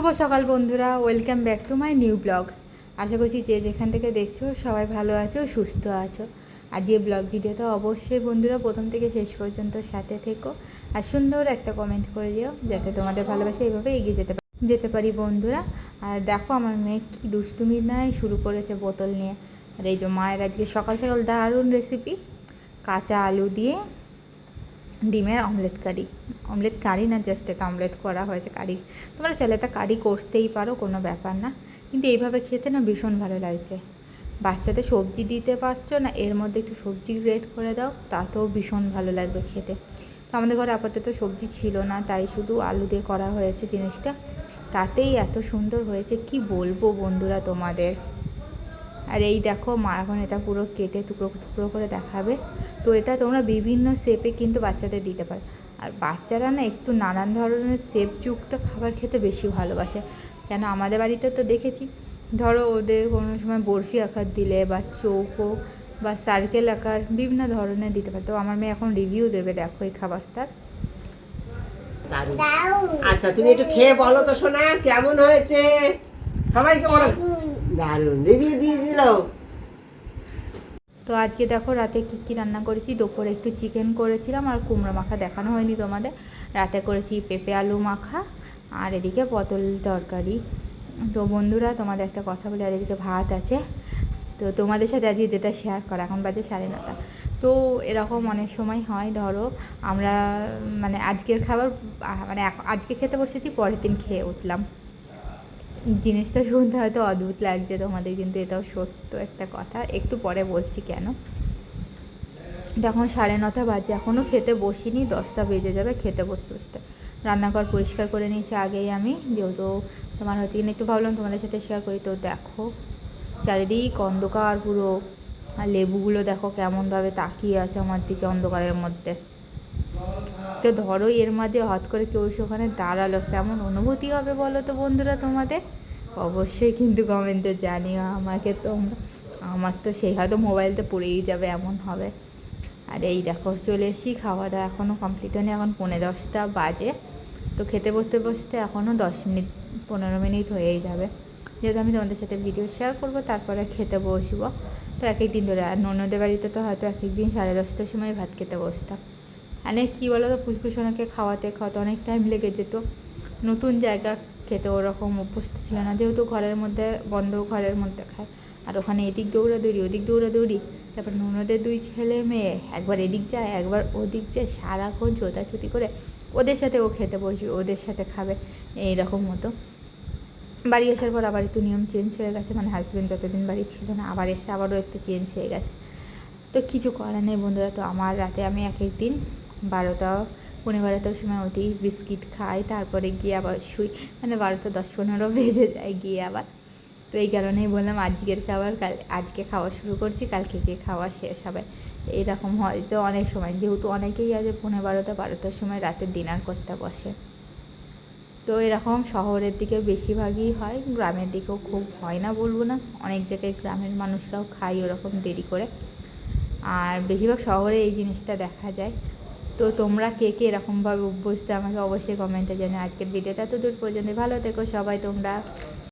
শুভ সকাল বন্ধুরা welcome back to my new blog আশা করছি যে যেখান থেকে দেখছ সবাই ভালো আছো, সুস্থ আছো। আর যে ব্লগ ভিডিওতে অবশ্যই বন্ধুরা প্রথম থেকে শেষ পর্যন্ত সাথে থেকো। আর সুন্দর একটা কমেন্ট করে দিও, যাতে তোমাদের ভালোবাসা এইভাবে এগিয়ে যেতে যেতে পারি বন্ধুরা। আর দেখো আমার মেয়ে কী দুষ্টুমি নাই, শুরু করেছে বোতল নিয়ে। আর এই যে মায়ের আজকে সকাল সকাল দারুণ রেসিপি কাঁচা আলু দিয়ে ডিমের অমলেট কারি। অমলেট কারি না জাস্ট এটা অমলেট করা হয়েছে কারি। তোমরা চাইলে তা কারি করতেই পারো, কোনো ব্যাপার না। কিন্তু এইভাবে খেতে না ভীষণ ভালো লাগছে। বাচ্চাদের সবজি দিতে পারছ না, এর মধ্যে একটু সবজি গ্রেট করে দাও, তাতেও ভীষণ ভালো লাগবে খেতে। তো আমাদের ঘরে আপাতত সবজি ছিল না, তাই শুধু আলু দিয়ে করা হয়েছে জিনিসটা। তাতেই এত সুন্দর হয়েছে, কি বলব বন্ধুরা তোমাদের? আর এই দেখো, মা এখন এটা পুরো কেটে টুকরো টুকরো করে দেখাবে। তো এটা তোমরা বিভিন্ন শেপে কিন্তু বাচ্চাদের দিতে পারো। আর বাচ্চারা না একটু নানান ধরনের শেপযুক্ত খাবার খেতে বেশি ভালোবাসে। কেন, আমাদের বাড়িতে তো দেখেছি, ধরো ওদের কোনো সময় বরফি আকার দিলে বা চৌকো বা সার্কেল আকার বিভিন্ন ধরনের দিতে পারে। তো আমার মেয়ে এখন রিভিউ দেবে, দেখো এই খাবারটার। আচ্ছা তুমি একটু খেয়ে বলো তো শোনা কেমন হয়েছে? সবাইকে বলো। দারুণ দিয়ে দিল। তো আজকে দেখো রাতে কী কী রান্না করেছি? দুপুরে একটু চিকেন করেছিলাম আর কুমড়ো মাখা দেখানো হয়নি তোমাদের। রাতে করেছি পেঁপে আলু মাখা আর এদিকে পটল তরকারি। তো বন্ধুরা, তোমাদের একটা কথা বলে, আর এদিকে ভাত আছে। তো তোমাদের সাথে আজকে যেটা শেয়ার করা, এখন বাজে সাড়ে নটা। তো এরকম অনেক সময় হয়, ধরো আমরা মানে আজকের খাবার মানে আজকে খেতে বসেছি, পরের দিন খেয়ে উঠলাম। জিনিসটা শুনতে হয়তো অদ্ভুত লাগছে তোমাদের, কিন্তু এটাও সত্য একটা কথা। একটু পরে বলছি কেন। তখন সাড়ে নটা বাজে এখনও খেতে বসিনি, দশটা বেজে যাবে, খেতে বসতে বসতে। রান্নাঘর পরিষ্কার করে নিয়েছি আগেই আমি, যেহেতু তোমার হচ্ছে কিনা একটু ভাবলাম তোমাদের সাথে শেয়ার করি, তো দেখো, চারিদিক অন্ধকার পুরো। আর লেবুগুলো দেখো কেমনভাবে তাকিয়ে আছে আমার দিকে অন্ধকারের মধ্যে। তো ধরো এর মাঝে হট করে কেউ ওখানে দাঁড়াল, কেমন অনুভূতি হবে বলো তো বন্ধুরা তোমাদের? অবশ্যই কিন্তু কমেন্টে জানিও আমাকে তোমরা। আমার তো সেই হয়তো মোবাইলতে পড়েই যাবে, এমন হবে। আর এই দেখো, চলে এসেছি খাওয়া দাওয়া এখনও কমপ্লিট হয়নি, এখন পৌনে দশটা বাজে। তো খেতে বসতে বসতে এখনও দশ মিনিট, পনেরো মিনিট হয়েই যাবে। যেহেতু আমি তোমাদের সাথে ভিডিও শেয়ার করব, তারপরে খেতে বসবো। তো এক এক দিন ধরে, আর ননদের বাড়িতে তো হয়তো এক এক দিন সাড়ে দশটার সময় ভাত খেতে বসতাম। মানে কী বলো তো পুষ্কুসোনাকে খাওয়াতে খাওয়াতে অনেক টাইম লেগে যেত। নতুন জায়গা খেতে ওরকম অভ্যস্ত ছিল না, যেহেতু ঘরের মধ্যে বন্ধ, ঘরের মধ্যে খায়। আর ওখানে এদিক দৌড়াদৌড়ি ওদিক দৌড়াদৌড়ি তারপর ননদের দুই ছেলে মেয়ে, একবার এদিক যায়, একবার ওদিক যায়, সারাক্ষণ ছোটাছুটি করে ওদের সাথে ও খেতে বসবে, ওদের সাথে খাবে, এইরকম মতো বাড়ি আসার পর আবার একটু নিয়ম চেঞ্জ হয়ে গেছে মানে হাজব্যান্ড যতদিন বাড়ি ছিল না, আবার এসে আবারও একটু চেঞ্জ হয়ে গেছে। তো কিছু করার নেই বন্ধুরা, তো আমার রাতে আমি এক এক দিন বারোটা পনেরো বারোটার সময় অতি বিস্কিট খাই, তারপরে গিয়ে আবার শুই। মানে বারোটা দশ পনেরো বেজে যায় গিয়ে আবার। তো এই কারণেই বললাম, আজকের খাবার কাল, আজকে খাওয়া শুরু করছি, কালকে গিয়ে খাওয়া শেষ হবে। এইরকম হয়তো অনেক সময়। যেহেতু অনেকেই আছে পনেরো বারোটা, বারোটার সময় রাতে ডিনার করতে বসে। তো এরকম শহরের দিকে বেশিরভাগই হয়, গ্রামের দিকেও খুব হয় না বলব না। অনেক জায়গায় গ্রামের মানুষরাও খায় ওরকম দেরি করে। আর বেশিরভাগ শহরে এই জিনিসটা দেখা যায়। তো তোমরা কে কে এরকমভাবে অভ্যস্ত আমাকে অবশ্যই কমেন্টে জানো আজকের ভিডিওটা তো দূর পর্যন্ত। ভালো থেকো সবাই তোমরা।